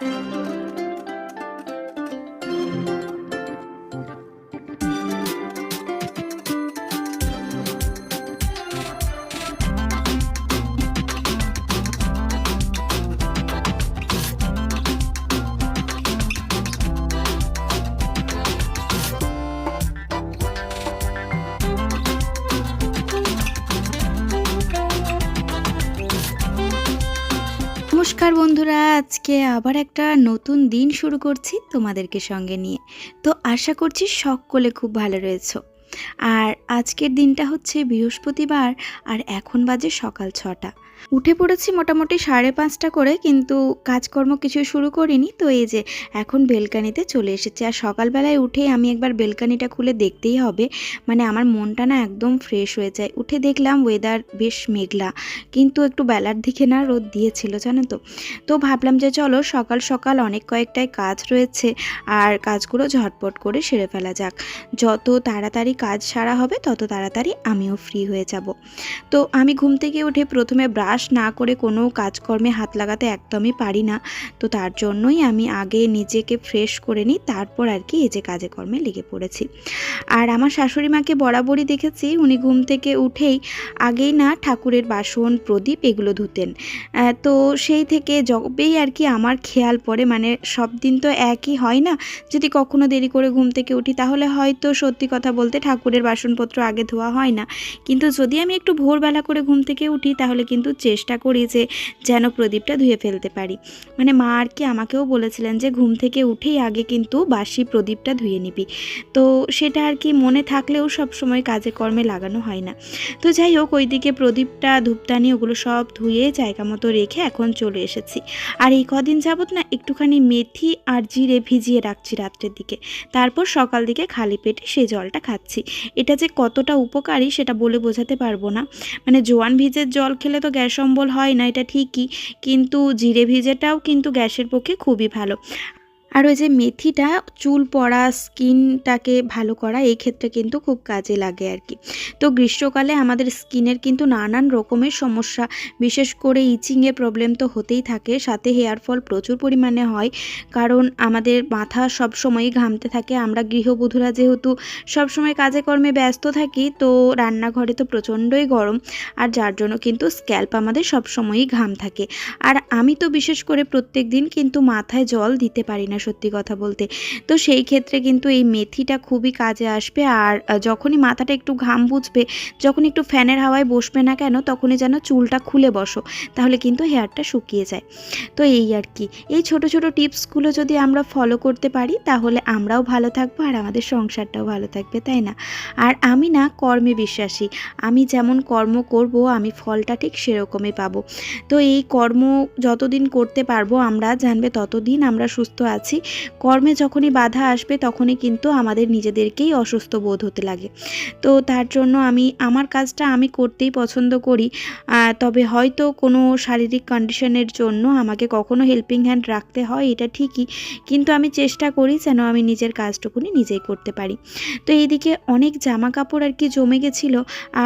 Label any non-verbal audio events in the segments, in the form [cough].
Música আবার একটা নতুন দিন শুরু করছি তোমাদেরকে সঙ্গে নিয়ে। তো আশা করছি সকলে খুব ভালো রয়েছে। আর আজকের দিনটা হচ্ছে বৃহস্পতিবার আর এখন বাজে সকাল ছটা। উঠে পড়েছি মোটামুটি সাড়ে পাঁচটা করে, কিন্তু কাজকর্ম কিছু শুরু করিনি। তো এই যে এখন বেলকানিতে চলে এসেছি। আর সকালবেলায় উঠেই আমি একবার বেলকানিটা খুলে দেখতেই হবে। মানে আমার মনটা না একদম ফ্রেশ হয়ে যায়। উঠে দেখলাম ওয়েদার বেশ মেঘলা, কিন্তু একটু বেলার দিকে না রোদ দিয়েছিল, জানো তো। তো ভাবলাম যে চলো সকাল সকাল অনেক কয়েকটাই কাজ রয়েছে, আর কাজগুলো ঝটপট করে সেরে ফেলা যাক। যত তাড়াতাড়ি কাজ সারা হবে তত তাড়াতাড়ি আমিও ফ্রি হয়ে যাব। তো আমি ঘুম থেকে উঠে প্রথমে ব্রাশ না করে কোনো কাজকর্মে হাত লাগাতে একদমই পারি না। তো তার জন্যই আমি আগে নিজেকে ফ্রেশ করে নিই, তারপর আর কি এই যে কাজে কর্মে লেগে পড়েছি। আর আমার শাশুড়ি মাকে বরাবরই দেখেছি, উনি ঘুম থেকে উঠেই আগেই না ঠাকুরের বাসন, প্রদীপ এগুলো ধুতেন। তো সেই থেকে যবেই আর কি আমার খেয়াল পড়ে মানে সব দিন তো একই হয় না, যদি কখনো দেরি করে ঘুম থেকে উঠি, তাহলে হয়তো সত্যি কথা বলতে ঠাকুরের বাসনপত্র আগে ধোয়া হয় না। কিন্তু যদি আমি একটু ভোরবেলা করে ঘুম থেকে উঠি, তাহলে কিন্তু চেষ্টা করি যে যেন প্রদীপটা ধুয়ে ফেলতে পারি। মানে মা আর কি আমাকেও বলেছিলেন যে, ঘুম থেকে উঠেই আগে কিন্তু বাসি প্রদীপটা ধুয়ে নিবি। তো সেটা আর কি মনে থাকলেও সব সময় কাজে কর্মে লাগানো হয় না। তো যাই হোক, ওইদিকে প্রদীপটা, ধূপদানি ওগুলো সব ধুয়ে জায়গা মতো রেখে এখন চলে এসেছি। আর এই কদিন যাবত না একটুখানি মেথি আর জিরে ভিজিয়ে রাখছি রাত্রের দিকে। তারপর সকাল দিকে খালি পেটে সেই জলটা খাচ্ছি। এটা যে কতটা উপকারী সেটা বলে বোঝাতে পারব না। মানে জোয়ান ভিজের জল খেলে তো গ্যাস অম্বল হয় না, এটা ঠিকই। কিন্তু জিরে ভিজেটাও কিন্তু গ্যাসের পক্ষে খুবই ভালো। আর ওই যে মেথিটা চুল পড়া, স্কিনটাকে ভালো করা, এই ক্ষেত্রে কিন্তু খুব কাজে লাগে আর কি। তো গ্রীষ্মকালে আমাদের স্কিনের কিন্তু নানান রকমের সমস্যা, বিশেষ করে ইচিংয়ে প্রবলেম তো হতেই থাকে। সাথে হেয়ার ফল প্রচুর পরিমাণে হয়, কারণ আমাদের মাথা সব সবসময়ই ঘামতে থাকে। আমরা গৃহবধূরা যেহেতু সবসময় কাজে কর্মে ব্যস্ত থাকি, তো রান্নাঘরে তো প্রচণ্ডই গরম। আর যার জন্য কিন্তু স্ক্যাল্প আমাদের সবসময়ই ঘাম থাকে। আর আমি তো বিশেষ করে প্রত্যেক দিন কিন্তু মাথায় জল দিতে পারি না। সত্যি কথা বলতে। তো সেই ক্ষেত্রে কিন্তু এই মেথিটা খুবই কাজে আসবে। আর যখনই মাথাটা একটু ঘাম বুঝবে যখন একটু ফ্যানের হাওয়ায় বসবে না কেন, তখনই যেন চুলটা খুলে বসো, তাহলে কিন্তু হেয়ারটা শুকিয়ে যায়। তো এই আর কি। এই ছোট ছোট টিপসগুলো যদি আমরা ফলো করতে পারি, তাহলে আমরাও ভালো থাকব আর আমাদের সংসারটাও ভালো থাকবে, তাই না? আর আমি না কর্মে বিশ্বাসী। আমি যেমন কর্ম করব, আমি ফলটা ঠিক সেরকমই পাবো। তো এই কর্ম যতদিন করতে পারব, আমরা জানবে ততদিন আমরা সুস্থ আছি। কর্মে যখনই বাধা আসবে তখনই কিন্তু আমাদের নিজেদেরকেই অসুস্থ বোধ হতে লাগে। তো তার জন্য আমি, আমার কাজটা আমি করতেই পছন্দ করি। তবে হয়তো কোনো শারীরিক কন্ডিশনের জন্য আমাকে কখনো হেল্পিং হ্যান্ড রাখতে হয়, এটা ঠিকই। কিন্তু আমি চেষ্টা করি যেন আমি নিজের কাজটুকুনি নিজেই করতে পারি। তো এইদিকে অনেক জামা কাপড় আর কি জমে গেছিল,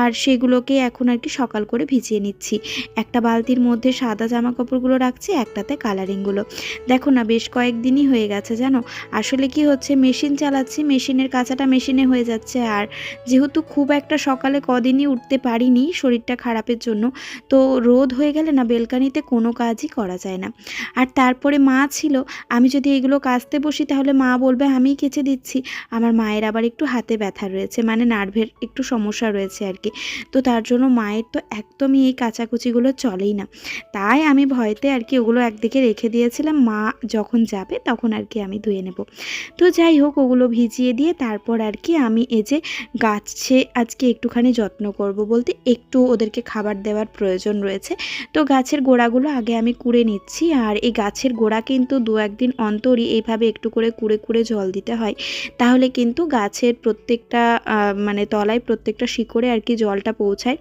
আর সেগুলোকে এখন আর কি সকাল করে ভিজিয়ে নিচ্ছি। একটা বালতির মধ্যে সাদা জামা কাপড়গুলো রাখছি, একটাতে কালারিংগুলো দেখো না, বেশ কয়েকদিনই হয়ে গেছে, জানো? আসলে কি হচ্ছে, মেশিন চালাচ্ছি, মেশিনের কাঁচাটা মেশিনে হয়ে যাচ্ছে। আর যেহেতু খুব একটা সকালে কদিনই উঠতে পারিনি শরীরটা খারাপের জন্য, তো রোদ হয়ে গেলে না বেলকানিতে কোনো কাজই করা যায় না। আর তারপরে মা ছিল, আমি যদি এগুলো কাচতে বসি তাহলে মা বলবে, আমিই কেচে দিচ্ছি। আমার মায়ের আবার একটু হাতে ব্যথা রয়েছে মানে নার্ভের একটু সমস্যা রয়েছে আর কি। তো তার জন্য মায়ের তো একদমই এই কাচাকুচিগুলো চলেই না। তাই আমি ভয়তে আর কি ওগুলো একদিকে রেখে দিয়েছিলাম, মা যখন যাবে তখন আর কি আমি ধুয়ে নেব। তো যাই হোক, ওগুলো ভিজিয়ে দিয়ে তারপর আর কি আমি এই যে গাছে আজকে একটুখানি যত্ন করব বলতে একটু ওদেরকে খাবার দেওয়ার প্রয়োজন রয়েছে। তো গাছের গোড়াগুলো আগে আমি কুড়ে নিচ্ছি আর এই গাছের গোড়া কিন্তু দু একদিন অন্তরই এইভাবে একটু করে কুড়ে কুড়ে জল দিতে হয়। তাহলে কিন্তু গাছের প্রত্যেকটা মানে তলায় প্রত্যেকটা শিকড়ে আর কি জলটা পৌঁছায়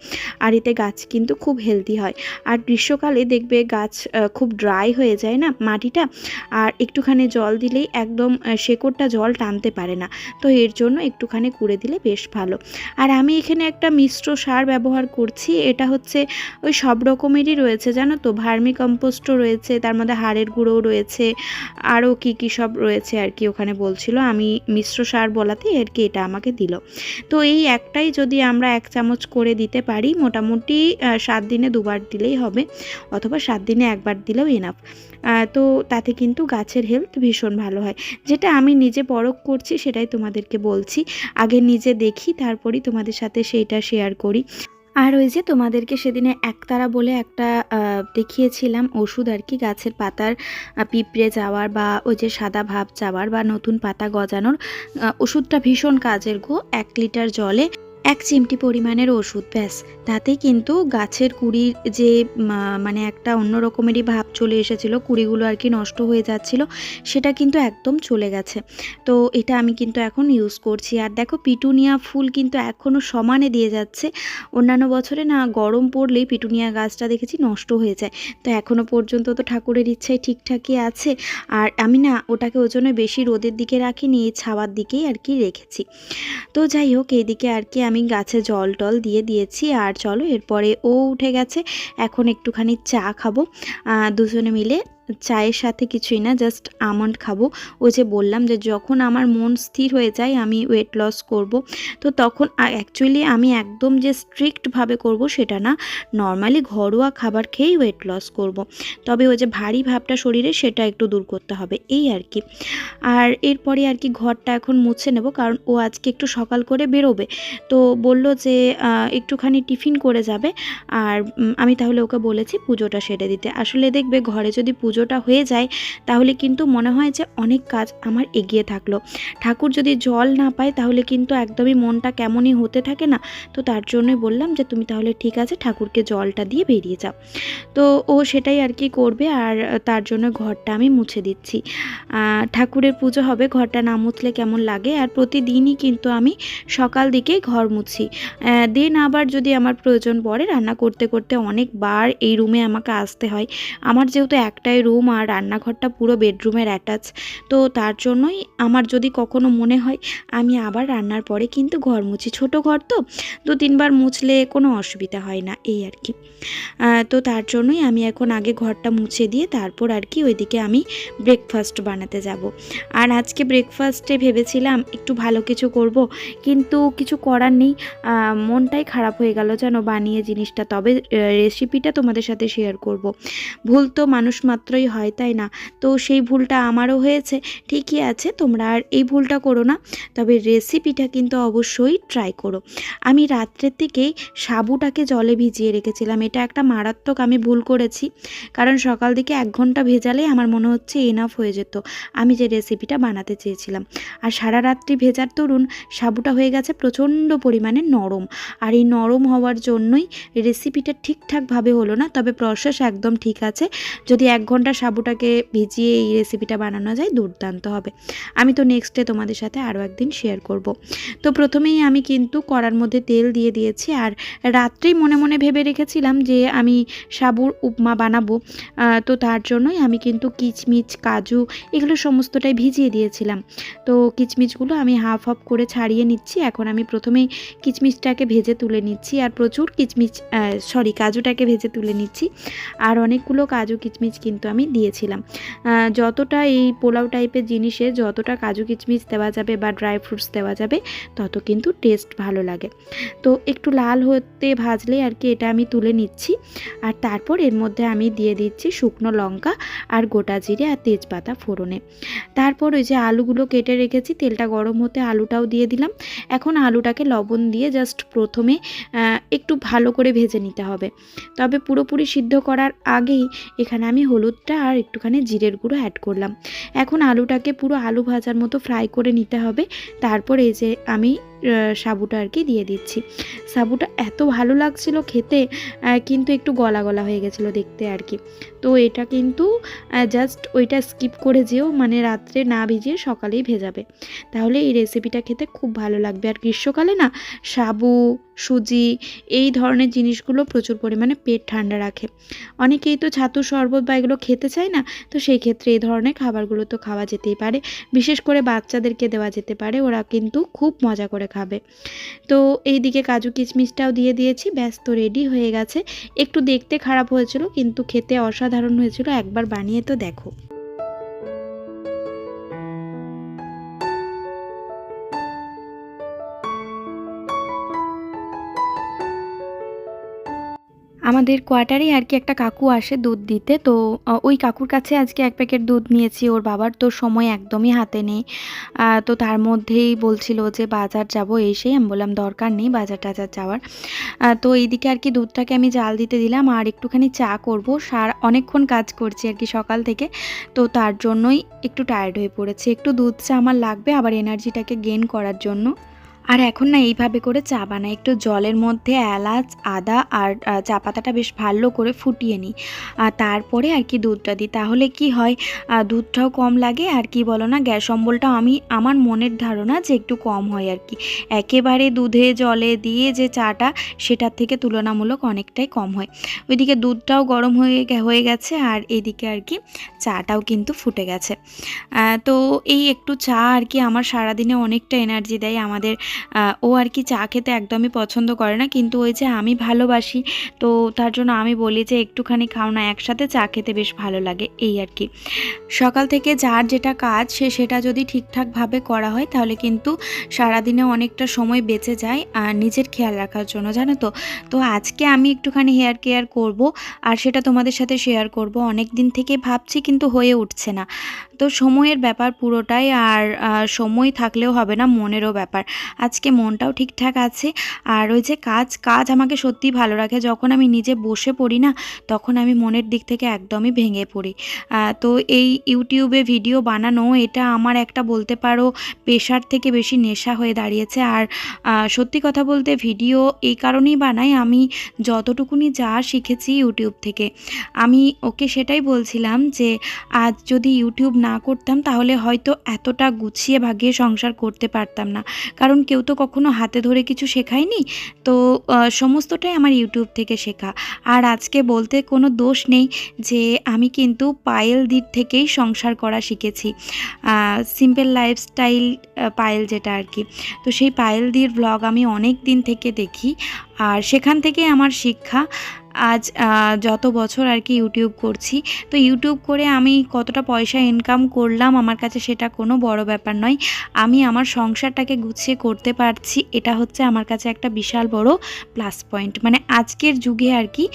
আর এতে গাছ কিন্তু খুব হেলদি হয়। আর গ্রীষ্মকালে দেখবে গাছ খুব ড্রাই হয়ে যায় না মাটিটা? আর একটুখানি জল দিলেই একদম শেকড়টা জল টানতে পারে না। তো এর জন্য একটুখানি কুড়ে দিলে বেশ ভালো। আর আমি এখানে একটা মিশ্র সার ব্যবহার করছি। এটা হচ্ছে ওই সব রকমেরই রয়েছে, জানো তো? ভার্মি কম্পোস্টও রয়েছে, তার মধ্যে হাড়ের গুঁড়োও রয়েছে, আরও কী কী সব রয়েছে আর কি ওখানে বলছিল। আমি মিশ্র সার বলাতে আর কি এটা আমাকে দিল। তো এই একটাই যদি আমরা এক চামচ করে দিতে পারি, মোটামুটি সাত দিনে দুবার দিলেই হবে, অথবা সাত দিনে একবার দিলেও এনাফ তো তাতে কিন্তু গাছের হেলথ ভীষণ ভালো হয়। যেটা আমি নিজে পরখ করছি, সেটাই তোমাদেরকে বলছি। আগে নিজে দেখি, তারপরেই তোমাদের সাথে সেইটা শেয়ার করি। আর ওই যে তোমাদেরকে সেদিনে একতারা বলে একটা দেখিয়েছিলাম ওষুধ আর কি, গাছের পাতার পিঁপড়ে যাওয়ার বা ওই যে সাদা ভাব যাওয়ার বা নতুন পাতা গজানোর ওষুধটা ভীষণ কাজের গো, এক লিটার জলে। এক চিমটি পরিমাণের ওষুধ, ব্যাস। তাতে কিন্তু গাছের কুড়ির যে মানে একটা অন্য রকমেরই ভাব চলে এসেছিল, কুড়িগুলো আর কি নষ্ট হয়ে যাচ্ছিল, সেটা কিন্তু একদম চলে গেছে। তো এটা আমি কিন্তু এখন ইউজ করছি। আর দেখো, পিটুনিয়া ফুল কিন্তু এখনও সমানে দিয়ে যাচ্ছে। অন্যান্য বছরে না গরম পড়লেই পিটুনিয়া গাছটা দেখেছি নষ্ট হয়ে যায়। তো এখনও পর্যন্ত তো ঠাকুরের ইচ্ছায় ঠিকঠাকই আছে। আর আমি না ওটাকে ওই জন্য বেশি রোদের দিকে রাখিনি ছাওয়ার দিকেই আর কি রেখেছি। তো যাই হোক, এইদিকে আর কি আমি গাছে জল টল দিয়ে দিয়েছি আর চলো এরপরে ও উঠে গেছে। এখন একটুখানি চা খাব। দুজনে মিলে চায়ের সাথে কিছুই না জাস্ট আমন্ড খাব। ওই যে বললাম যে যখন আমার মন স্থির হয়ে যায়, আমি ওয়েট লস করব। তো তখন অ্যাকচুয়ালি আমি একদম যে স্ট্রিক্টভাবে করব সেটা না। নর্মালি ঘরোয়া খাবার খেয়েই ওয়েট লস করব। তবে ওই যে ভারী ভাবটা শরীরে সেটা একটু দূর করতে হবে, এই আর কি। আর এরপরে আর কি ঘরটা এখন মুছে নেব, কারণ ও আজকে একটু সকাল করে বেরোবে। তো বলল যে একটুখানি টিফিন করে যাবে। আর আমি তাহলে ওকে বলেছি পুজোটা সেরে দিতে। আসলে দেখবে ঘরে যদি পুজোটা হয়ে যায়, তাহলে কিন্তু মনে হয় যে অনেক কাজ আমার এগিয়ে থাকল। ঠাকুর যদি জল না পায়, তাহলে কিন্তু একদমই মনটা কেমনই হতে থাকে না। তো তার জন্যই বললাম যে, তুমি তাহলে ঠিক আছে, ঠাকুরকে জলটা দিয়ে বেরিয়ে যাও। তো ও সেটাই আর কি করবে, আর তার জন্য ঘরটা আমি মুছে দিচ্ছি। ঠাকুরের পুজো হবে, ঘরটা না মুছলে কেমন লাগে? আর প্রতিদিনই কিন্তু আমি সকাল দিকেই ঘর মুছি। দেন আবার যদি আমার প্রয়োজন পড়ে, রান্না করতে করতে অনেকবার এই রুমে আমাকে আসতে হয়। আমার যেহেতু একটাই রুম আর রান্নাঘরটা পুরো বেডরুমের অ্যাটাচ তো তার জন্যই আমার যদি কখনো মনে হয়, আমি আবার রান্নার পরে কিন্তু ঘর মুছি। ছোট ঘর তো, দু তিনবার মুছলে কোনো অসুবিধা হয় না, এই আর কি। তো তার জন্যই আমি এখন আগে ঘরটা মুছে দিয়ে তারপর আর কি ওইদিকে আমি ব্রেকফাস্ট বানাতে যাব। আর আজকে ব্রেকফাস্টে ভেবেছিলাম একটু ভালো কিছু করব, কিন্তু কিছু করার নেই। মনটাই খারাপ হয়ে গেল যেন বানিয়ে জিনিসটা। তবে রেসিপিটা তোমাদের সাথে শেয়ার করব। ভুল তো মানুষ মাত্রই হয়, তাই না? তো সেই ভুলটা আমারও হয়েছে, ঠিকই আছে, তোমরা আর এই ভুলটা করো না। তবে রেসিপিটা কিন্তু অবশ্যই ট্রাই করো। আমি রাত্রের থেকেই সাবুটাকে জলে ভিজিয়ে রেখেছিলাম। এটা একটা মারাত্মক আমি ভুল করেছি, কারণ সকাল দিকে এক ঘণ্টা ভেজালে আমার মনে হচ্ছে এনাফ হয়ে যেত, আমি যে রেসিপিটা বানাতে চেয়েছিলাম। আর সারা রাত্রি ভেজার তরুণ সাবুটা হয়ে গেছে প্রচণ্ড পরিমাণে নরম। আর এই নরম হওয়ার জন্যই রেসিপিটা ঠিকঠাকভাবে হলো না, তবে প্রসেস একদম ঠিক আছে। যদি এক ঘণ্টা সাবুটাকে ভিজিয়ে এই রেসিপিটা বানানো যায়, দুর্দান্ত হবে। আমি তো নেক্সটে তোমাদের সাথে আরও একদিন শেয়ার করব। তো প্রথমেই আমি কিন্তু কড়ার মধ্যে তেল দিয়ে দিয়েছি, আর রাত্রেই মনে মনে ভেবে রেখেছিলাম যে আমি সাবুর উপমা বানাবো। তো তার জন্যই আমি কিন্তু কিচমিচ, কাজু এগুলো সমস্তটাই ভিজিয়ে দিয়েছিলাম। তো কিচমিচগুলো আমি হাফ হাফ করে ছাড়িয়ে নিচ্ছি, এখন আমি প্রথমেই কিচমিচটাকে ভেজে তুলে নিচ্ছি, আর প্রচুর কিচমিচ সরি কাজুটাকে ভেজে তুলে নিচ্ছি। আর অনেকগুলো কাজু কিচমিচ কিন্তু আমি দিয়েছিলাম। যতটা এই পোলাও টাইপের জিনিসে যতটা কাজু কিচমিচ দেওয়া যাবে বা ড্রাই ফ্রুটস দেওয়া যাবে, তত কিন্তু টেস্ট ভালো লাগে। তো একটু লাল হতে ভাজলে আর কি এটা আমি তুলে নিচ্ছি। আর তারপর এর মধ্যে আমি দিয়ে দিচ্ছি শুকনো লঙ্কা আর গোটা জিরে আর তেজপাতা ফোড়নে। তারপর ওই যে আলুগুলো কেটে রেখেছি, তেলটা গরম হতে আলুটাও দিয়ে দিলাম। এখন আলুটাকে লবণ দিয়ে জাস্ট প্রথমে একটু ভালো করে ভেজে নিতে হবে। তবে পুরোপুরি সিদ্ধ করার আগেই এখানে আমি হলুদটা আর একটুখানি জিরের গুঁড়ো অ্যাড করলাম। এখন আলুটাকে পুরো আলু ভাজার মতো ফ্রাই করে নিতে হবে। তারপর এই যে আমি সাবুটা আর কি দিয়ে দিচ্ছি। সাবুটা এত ভালো লাগছিল খেতে কিন্তু একটু গলা গলা হয়ে গেছিল দেখতে আর কি। তো এটা কিন্তু জাস্ট ওইটা স্কিপ করে যেও মানে রাত্রে না ভিজিয়ে সকালেই ভেজাবে। তাহলে এই রেসিপিটা খেতে খুব ভালো লাগবে। আর গ্রীষ্মকালে না, সাবু, সুজি এই ধরনের জিনিসগুলো প্রচুর পরিমাণে পেট ঠান্ডা রাখে। অনেকেই তো ছাতুর শরবত বা এগুলো খেতে চায় না, তো সেই ক্ষেত্রে এই ধরনের খাবারগুলো তো খাওয়া যেতেই পারে। বিশেষ করে বাচ্চাদেরকে দেওয়া যেতে পারে, ওরা কিন্তু খুব মজা করে খাবে। তো এই দিকে কাজু কিশমিশটাও দিয়ে দিয়েছি, ব্যাস তো রেডি হয়ে গেছে। একটু দেখতে খারাপ হয়েছিল, কিন্তু খেতে অসাধারণ হয়েছিল, একবার বানিয়ে তো দেখো। আমাদের কোয়ার্টারে আর কি একটা কাকু আসে দুধ দিতে। তো ওই কাকুর কাছে আজকে এক প্যাকেট দুধ নিয়েছি, ওর বাবার তো সময় একদমই হাতে নেই। তো তার মধ্যেই বলছিল যে, বাজার যাব এসে। আমি বললাম, দরকার নেই বাজার টাজার যাওয়ার। তো এইদিকে আর কি দুধটাকে আমি জাল দিতে দিলাম আর একটুখানি চা করব। সার অনেকক্ষণ কাজ করছি আর কি সকাল থেকে। তো তার জন্যই একটু টায়ার্ড হয়ে পড়েছে। একটু দুধ চা আমার লাগবে, আবার এনার্জিটাকে গেন করার জন্য। আর এখন না এইভাবে করে চা বানাই। একটু জলের মধ্যে এলাচ, আদা আর চা পাতাটা বেশ ভালো করে ফুটিয়ে নিই। আর তারপরে আর কি দুধটা দিই। তাহলে কি হয় দুধটাও কম লাগে আর কি বলো না, গ্যাস অম্বলটা আমি, আমার মনের ধারণা যে একটু কম হয় আর কি। একেবারে দুধে জলে দিয়ে যে চাটা, সেটার থেকে তুলনামূলক অনেকটাই কম হয়। ওইদিকে দুধটাও গরম হয়ে হয়ে গেছে আর এদিকে আর কি চাটাও কিন্তু ফুটে গেছে। তো এই একটু চা আর কি আমার সারাদিনে অনেকটা এনার্জি দেয় আমাদের ও আর কি চা খেতে একদমই পছন্দ করে না, কিন্তু ওই যে আমি ভালোবাসি, তো তার জন্য আমি বলি যে একটুখানি খাও না, একসাথে চা খেতে বেশ ভালো লাগে, এই আর কি। সকাল থেকে যার যেটা কাজ, সে সেটা যদি ঠিকঠাকভাবে করা হয়, তাহলে কিন্তু সারাদিনে অনেকটা সময় বেঁচে যায়, আর নিজের খেয়াল রাখার জন্য, জানো তো? তো আজকে আমি একটুখানি হেয়ার কেয়ার করব, আর সেটা তোমাদের সাথে শেয়ার করব। অনেক দিন থেকে ভাবছি, কিন্তু হয়ে উঠছে না। তো সময়ের ব্যাপার পুরোটাই আর সময় থাকলেও হবে না, মনেরও ব্যাপার। আজকে মনটাও ঠিকঠাক আছে। আর ওই যে কাজ কাজ আমাকে সত্যিই ভালো রাখে। যখন আমি নিজে বসে পড়ি না, তখন আমি মনের দিক থেকে একদমই ভেঙে পড়ি। তো এই ইউটিউবে ভিডিও বানানো, এটা আমার একটা বলতে পারো পেশার থেকে বেশি নেশা হয়ে দাঁড়িয়েছে। আর সত্যি কথা বলতে ভিডিও এই কারণেই বানাই, আমি যতটুকুনি যা শিখেছি ইউটিউব থেকে। আমি ওকে সেটাই বলছিলাম যে, আজ যদি ইউটিউব না করতাম, তাহলে হয়তো এতটা গুছিয়ে ভাগিয়ে সংসার করতে পারতাম না। কারণ কেউ তো কখনো হাতে ধরে কিছু শেখায়নি। তো সমস্তটাই আমার ইউটিউব থেকে শেখা। আর আজকে বলতে কোনো দোষ নেই যে, আমি কিন্তু পায়েল দিক থেকেই সংসার করা শিখেছি। সিম্পল লাইফস্টাইল পায়েল যেটা আর কি। তো সেই পায়েল দির ব্লগ আমি অনেক দিন থেকে দেখি। আর সেখান থেকে আমার শিক্ষা। আজ যত বছর আর কি ইউটিউব করছি, তো ইউটিউব করে আমি কতটা পয়সা ইনকাম করলাম আমার কাছে সেটা কোনো বড় ব্যাপার নয়। আমি আমার সংসারটাকে গুছিয়ে করতে পারছি, এটা হচ্ছে আমার কাছে একটা বিশাল বড় প্লাস পয়েন্ট মানে আজকের যুগে আর কি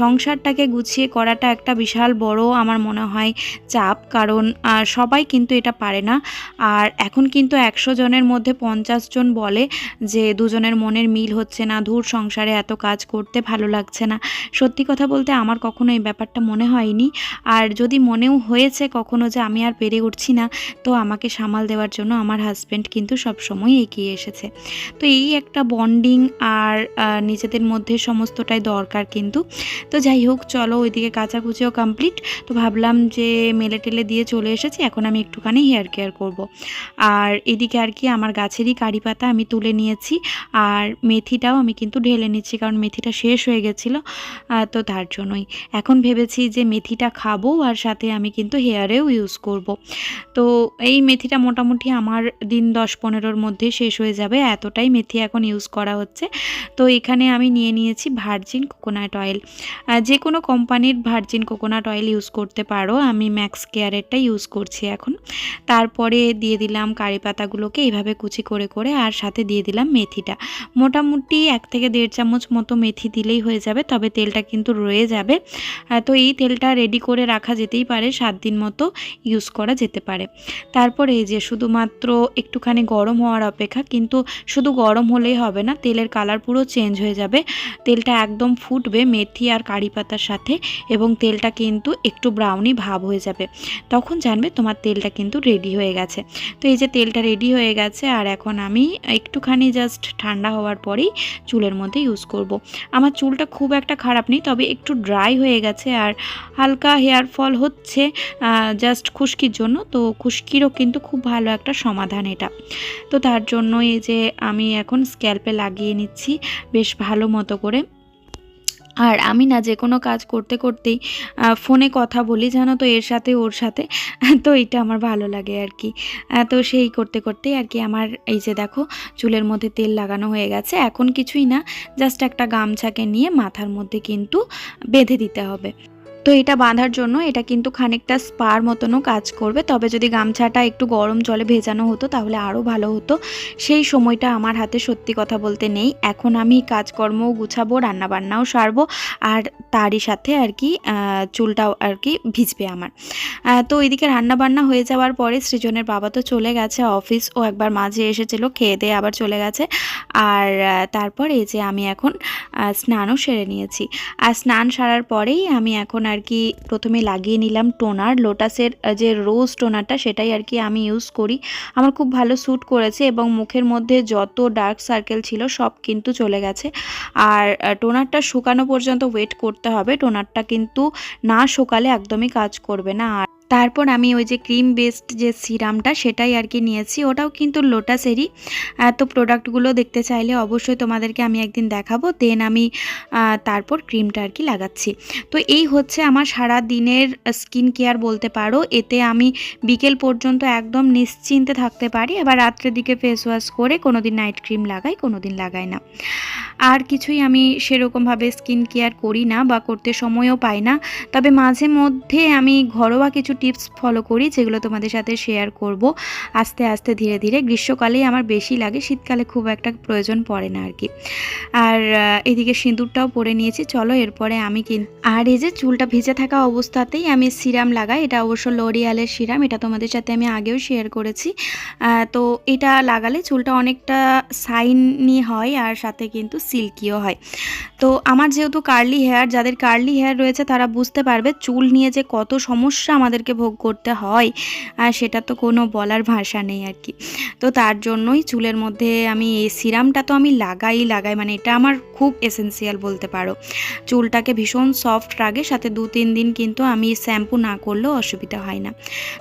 সংসারটাকে গুছিয়ে করাটা একটা বিশাল বড় আমার মনে হয় চাপ, কারণ সবাই কিন্তু এটা পারে না। আর এখন কিন্তু একশো জনের মধ্যে পঞ্চাশ জন বলে যে দুজনের মনের মিল হচ্ছে না, ধূর সংসারে এত কাজ করতে ভালো লাগছে না। সত্যি কথা বলতে আমার কখনো এই ব্যাপারটা মনে হয়নি। আর যদি মনেও হয়েছে কখনো যে আমি আর পেরে উঠছি না, তো আমাকে সামাল দেওয়ার জন্য আমার হাজব্যান্ড কিন্তু সব সময় এগিয়ে এসেছে। তো এই একটা বন্ডিং আর নিজেদের মধ্যে সমস্তটাই দরকার কিন্তু। তো যাই হোক, চলো ওইদিকে কাচাকুচিও কমপ্লিট তো ভাবলাম যে মেলে টেলে দিয়ে চলে এসেছি, এখন আমি একটুখানি হেয়ার কেয়ার করব। আর এদিকে আর কি আমার গাছেরই কারি পাতা আমি তুলে নিয়েছি, আর মেথিটাও আমি কিন্তু ঢেলে নিচ্ছি, কারণ মেথিটা শেষ হয়ে গেছিল। তো তার জন্যই। এখন ভেবেছি যে মেথিটা খাব আর সাথে আমি কিন্তু হেয়ারেও ইউজ করব। তো এই মেথিটা মোটামুটি আমার দিন দশ পনেরোর মধ্যে শেষ হয়ে যাবে। এতটাই মেথি এখন ইউজ করা হচ্ছে। তো এখানে আমি নিয়ে নিয়েছি ভার্জিন কোকোনাট অয়েল যে কোনো কোম্পানির ভার্জিন কোকোনাট অয়েল ইউজ করতে পারো। আমি ম্যাক্স কেয়ারেরটা ইউজ করছি এখন। তারপরে দিয়ে দিলাম কারি পাতাগুলোকে এইভাবে কুচি করে করে আর সাথে দিয়ে দিলাম মেথিটা। মোটামুটি এক থেকে দেড় চামচ মতো মেথি দিলেই হয়ে যাবে। তবে তেলটা কিন্তু রয়ে যাবে। তো এই তেলটা রেডি করে রাখা যেতেই পারে, সাত দিন মতো ইউজ করা যেতে পারে। তারপরে এই যে শুধুমাত্র একটুখানি গরম হওয়ার অপেক্ষা, কিন্তু শুধু গরম হলেই হবে না, তেলের কালার পুরো চেঞ্জ হয়ে যাবে। তেলটা একদম ফুটবে মেথি আর কারি পাতার সাথে এবং তেলটা কিন্তু একটু ব্রাউনি ভাব হয়ে যাবে। তখন জানবে তোমার তেলটা কিন্তু রেডি হয়ে গেছে। তো এই যে তেলটা রেডি হয়ে গেছে আর এখন আমি একটুখানি জাস্ট ঠান্ডা হওয়ার পরেই চুলের মধ্যে ইউজ করব। আমার চুলটা খুব একটা খারাপ নেই, তবে একটু ড্রাই হয়ে গেছে আর হালকা হেয়ার ফল হচ্ছে জাস্ট খুশকির জন্য। তো খুশকিরও কিন্তু খুব ভালো একটা সমাধান এটা। তো তার জন্য এই যে আমি এখন স্ক্যাল্পে লাগিয়ে নিচ্ছি, বেশ ভালো মতো করে। আর আমি না যে কোনো কাজ করতে করতেই ফোনে কথা বলি, জানো তো, এর সাথে, ওর সাথে। [laughs] তো এটা আমার ভালো লাগে আর কি। তো সেই করতে করতেই আর কি আমার, এই যে দেখো, চুলের মধ্যে তেল লাগানো হয়ে গেছে। এখন কিছুই না জাস্ট একটা গামছাকে নিয়ে মাথার মধ্যে কিন্তু বেঁধে দিতে হবে। তো এটা বাঁধার জন্য এটা কিন্তু খানিকটা স্পার মতনও কাজ করবে। তবে যদি গামছাটা একটু গরম জলে ভেজানো হতো তাহলে আরও ভালো হতো। সেই সময়টা আমার হাতে সত্যি কথা বলতে নেই। এখন আমি কাজকর্মও গুছাবো, রান্নাবান্নাও সারবো আর তারই সাথে আর কি চুলটাও আর কি ভিজবে আমার। তো এদিকে রান্নাবান্না হয়ে যাওয়ার পরে সৃজনের বাবা তো চলে গেছে অফিস। ও একবার মাঝে এসেছিল, খেয়ে দিয়ে আবার চলে গেছে। আর তারপর এই যে আমি এখন স্নানও সেরে নিয়েছি। আর স্নান সারার পরেই আমি এখন কি প্রথমে লাগিয়ে নিলাম টোনার। লোটাসের যে রোজ টোনারটা, সেটাই আর কি আমি ইউজ করি। আমার খুব ভালো স্যুট করেছে এবং মুখের মধ্যে যত ডার্ক সার্কেল ছিল সব কিন্তু চলে গেছে। আর টোনারটা শুকানো পর্যন্ত ওয়েট করতে হবে। টোনারটা কিন্তু না শুকালে একদমই কাজ করবে না। আর তারপর আমি ওই যে ক্রিম বেসড যে সিরামটা সেটাই আর কি নিয়েছি। ওটাও কিন্তু লোটাসেরই তো প্রোডাক্টগুলো দেখতে চাইলে অবশ্যই তোমাদেরকে আমি একদিন দেখাবো। দেন আমি তারপর ক্রিমটা আর কি লাগাচ্ছি। তো এই হচ্ছে আমার সারা দিনের স্কিন কেয়ার বলতে পারো। এতে আমি বিকেল পর্যন্ত একদম নিশ্চিন্তে থাকতে পারি। এবার রাত্রের দিকে ফেস ওয়াশ করে কোনো দিন নাইট ক্রিম লাগাই কোনো দিন লাগাই না। আর কিছুই আমি সেরকমভাবে স্কিন কেয়ার করি না বা করতে সময়ও পাই না। তবে মাঝে মধ্যে আমি ঘরোয়া কিছু টিপস ফলো করি, যেগুলো তোমাদের সাথে শেয়ার করব। আস্তে আস্তে ধীরে ধীরে গ্রীষ্মকালেই আমার বেশি লাগে, শীতকালে খুব একটা প্রয়োজন পড়ে না আর কি আর এদিকে সিঁদুরটাও পরে নিয়েছি। চলো এরপরে আমি কিন, আর এই যে চুলটা ভেজে থাকা অবস্থাতেই আমি সিরাম লাগাই। এটা অবশ্য লরিয়ালের সিরাম, এটা তোমাদের সাথে আমি আগেও শেয়ার করেছি। তো এটা লাগালে চুলটা অনেকটা সাইনি হয় আর সাথে কিন্তু সিল্কিও হয়। তো আমার যেহেতু কার্লি হেয়ার যাদের কার্লি হেয়ার রয়েছে তারা বুঝতে পারবে চুল নিয়ে যে কত সমস্যা আমাদেরকে ভোগ করতে হয়, আর সেটা তো কোনো বলার ভাষা নেই আর কি। তো তার জন্যই চুলের মধ্যে আমি এই সিরামটা তো আমি লাগাই লাগাই মানে এটা আমার খুব এসেন্সিয়াল বলতে পারো। চুলটাকে ভীষণ সফট রাখে, সাথে দু তিন দিন কিন্তু আমি শ্যাম্পু না করলেও অসুবিধা হয় না।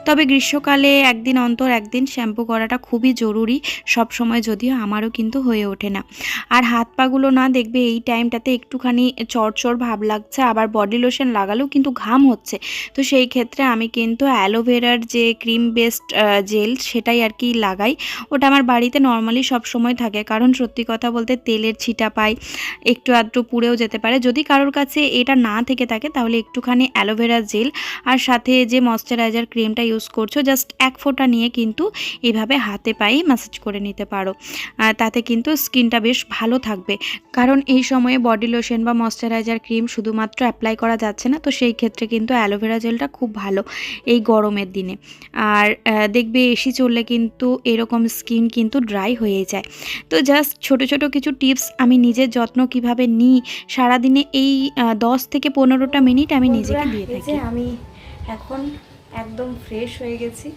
তবে গ্রীষ্মকালে একদিন অন্তর একদিন শ্যাম্পু করাটা খুবই জরুরি, সব সময় যদিও আমারও কিন্তু হয়ে ওঠে না। আর হাত পাগুলো না দেখবে এই টাইমটাতে একটুখানি চড়চড় ভাব লাগছে, আবার বডি লোশন লাগালেও কিন্তু ঘাম হচ্ছে। তো সেই ক্ষেত্রে আমি কিন্তু অ্যালোভেরার যে ক্রিম বেসড জেল সেটাই আর কি লাগাই। ওটা আমার বাড়িতে নর্মালি সব সময় থাকে। কারণ সত্যি কথা বলতে তেলের ছিটা পাই, একটু আধটু পুড়েও যেতে পারে। যদি কারোর কাছে এটা না থেকে থাকে, তাহলে একটুখানি অ্যালোভেরা জেল আর সাথে যে ময়শ্চারাইজার ক্রিমটা ইউজ করছ, জাস্ট এক ফোঁটা নিয়ে কিন্তু এভাবে হাতে পায়ে ম্যাসাজ করে নিতে পারো। তাতে কিন্তু স্কিনটা বেশ ভালো থাকবে। কারণ এই সময়ে বডি লোশন বা ময়শ্চারাইজার ক্রিম শুধুমাত্র অ্যাপ্লাই করা যাচ্ছে না। তো সেই ক্ষেত্রে কিন্তু অ্যালোভেরা জেলটা খুব ভালো। এই গরমের দিনে। আর দেখবে এসি চললে কিন্তু এরকম স্কিন কিন্তু ড্রাই হয়ে যায়। তো জাস্ট ছোট ছোট কিছু টিপস আমি নিজের যত্ন কীভাবে নিই সারাদিনে এই দশ থেকে পনেরোটা মিনিট আমি নিজেকে দিয়ে থাকি। আমি এখন একদম ফ্রেশ হয়ে গেছি।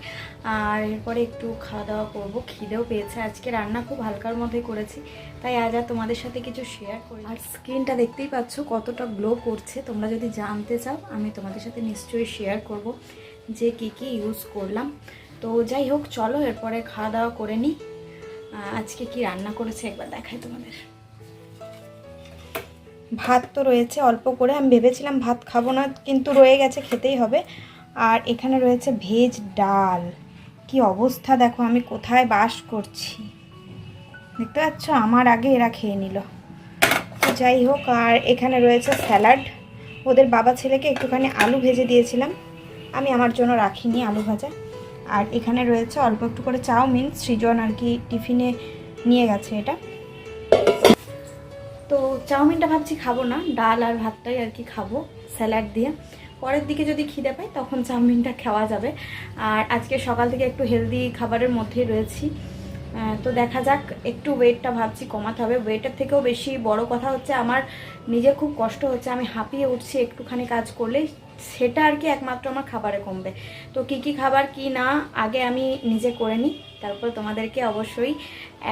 আর এরপরে একটু খাওয়া দাওয়া করব। খিদেও পেয়েছে। আজকে রান্না খুব হালকার মধ্যে করেছি। তাই আজ আর তোমাদের সাথে কিছু শেয়ার করি আর স্কিনটা দেখতেই পাচ্ছ কতটা গ্লো করছে। তোমরা যদি জানতে চাও, আমি তোমাদের সাথে নিশ্চয়ই শেয়ার করব যে কি কি ইউজ করলাম। তো যাই হোক, চলো এরপরে খাওয়া দাওয়া করে নিই আজকে কি রান্না করেছে একবার দেখাই তোমাদের। ভাত তো রয়েছে অল্প করে। আমি ভেবেছিলাম ভাত খাব না, কিন্তু রয়ে গেছে, খেতেই হবে। আর এখানে রয়েছে ভেজ ডাল। কি অবস্থা দেখো, আমি কোথায় বাস করছি? দেখতে পাচ্ছ, আমার আগে এরা খেয়ে নিল। যাই হোক, আর এখানে রয়েছে স্যালাড। ওদের বাবা ছেলেকে একটুখানি আলু ভেজে দিয়েছিলাম। আমি আমার জন্য রাখিনি আলু ভাজা। আর এখানে রয়েছে অল্প একটু করে চাউমিন, সৃজন আর কি টিফিনে নিয়ে গেছে এটা। তো চাউমিনটা ভাবছি খাব না, ডাল আর ভাতটাই আর কি খাব, স্যালাড দিয়ে। পরের দিকে যদি খিদে পাই তখন চাউমিনটা খাওয়া যাবে। আর আজকে সকাল থেকে একটু হেলদি খাবারের মধ্যেই রয়েছি। তো দেখা যাক, একটু ওয়েটটা ভাবছি কমাতে হবে। ওয়েটের থেকেও বেশি বড় কথা হচ্ছে, আমার নিজে খুব কষ্ট হচ্ছে। আমি হাঁপিয়ে উঠছি, একটুখানি কাজ করলেই সেটা আর কি একমাত্র আমার খাবারে কমবে। তো কি কি খাবার, কি না, আগে আমি নিজে করে নিই। তারপর তোমাদেরকে অবশ্যই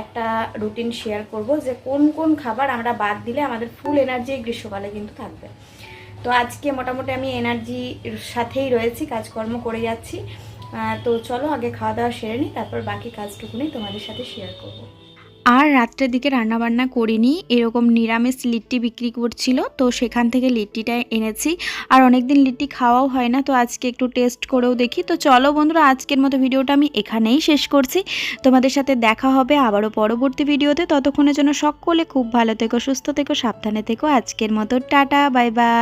একটা রুটিন শেয়ার করব যে কোন কোন খাবার আমরা বাদ দিলে আমাদের ফুল এনার্জি গ্রীষ্মকালে কিন্তু থাকবে। তো আজকে মোটামুটি আমি এনার্জির সাথেই রয়েছি, কাজকর্ম করে যাচ্ছি। তো চলো আগে খাওয়া দাওয়া সেরে নিই, তারপর বাকি কাজটুকুনি তোমাদের সাথে শেয়ার করব। আর রাত্রের দিকে রান্নাবান্না করিনি, এরকম নিরামিষ লিট্টি বিক্রি করছিল, তো সেখান থেকে লিট্টিটা এনেছি। আর অনেকদিন লিট্টি খাওয়াও হয় না, তো আজকে একটু টেস্ট করেও দেখি। তো চলো বন্ধুরা, আজকের মতো ভিডিওটা আমি এখানেই শেষ করছি। তোমাদের সাথে দেখা হবে আবারও পরবর্তী ভিডিওতে। ততক্ষণের জন্য সকলে খুব ভালো থেকো, সুস্থ থেকো, সাবধানে থেকো। আজকের মতো টাটা, বাই বাই।